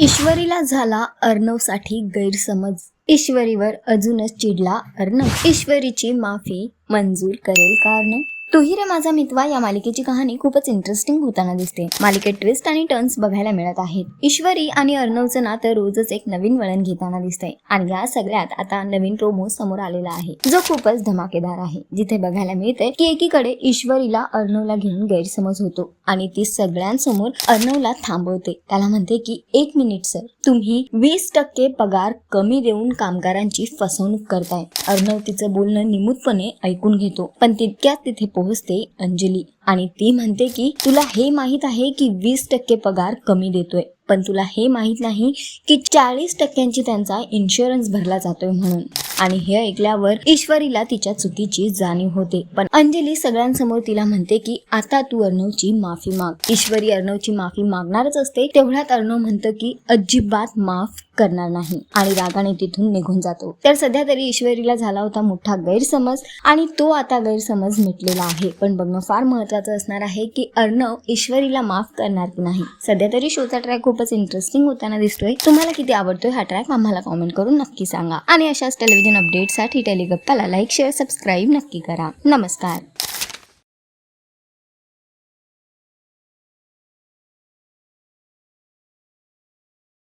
ईश्वरीला झाला अर्णवसाठी गैरसमज. ईश्वरीवर अजूनच चिडला अर्णव. ईश्वरीची माफी मंजूर करेल का अर्णव? तुही रे माझा मितवा. या मालिकेची कहाणी खूपच इंटरेस्टिंग होताना दिसते. मालिकेत ट्विस्ट आणि टर्न्स बघायला मिळत आहेत. ईश्वरी आणि अर्णवचं नातं रोजच एक नवीन वळण घेताना दिसतंय. आणि या सगळ्यात आता नवीन प्रोमो समोर आलेला आहे. जो खूपच धमाकेदार आहे. जिथे बघायला मिळतंय की एकीकडे ईश्वरीला अर्णवला घेऊन गैरसमज होतो. आणि ती सगळ्यांसमोर अर्णवला थांबवते. त्याला म्हणते की एक मिनिट सर तुम्ही वीस टक्के पगार कमी देऊन कामगारांची फसवणूक करताय. अर्णव तिचं बोलणं निमूतपणे ऐकून घेतो. पण तितक्यात तिथे पोहोचते अंजली. आणि ती म्हणते की तुला हे माहीत आहे की वीस टक्के पगार कमी देतोय. पण तुला हे माहीत नाही की चाळीस टक्क्यांची त्यांचा इन्शुरन्स भरला जातोय म्हणून. आणि हे ऐकल्यावर ईश्वरीला तिच्या चुकीची जाणीव होते. पण अंजली सगळ्यांसमोर तिला म्हणते की आता तू अर्णवची माफी माग. ईश्वरी अर्णवची माफी मागणारच असते तेवढ्यात अर्णव म्हणतं की अजिबात माफ करणार नाही. आणि रागाने तिथून निघून जातो. तर सध्या तरी ईश्वरीला झाला होता मोठा गैरसमज आणि तो आता गैरसमज मिटलेला आहे. पण बघणं फार महत्वाचं असणार आहे की अर्णव ईश्वरीला माफ करणार की नाही. सध्या तरी शोचा ट्रॅक खूपच इंटरेस्टिंग होताना दिसतोय. तुम्हाला किती आवडतोय हा ट्रॅक आम्हाला कॉमेंट करून नक्की सांगा. आणि अशाच टेलिव्हिजन अपडेटसाठी टेलिगप्पाला लाईक शेअर सबस्क्राईब नक्की करा. नमस्कार.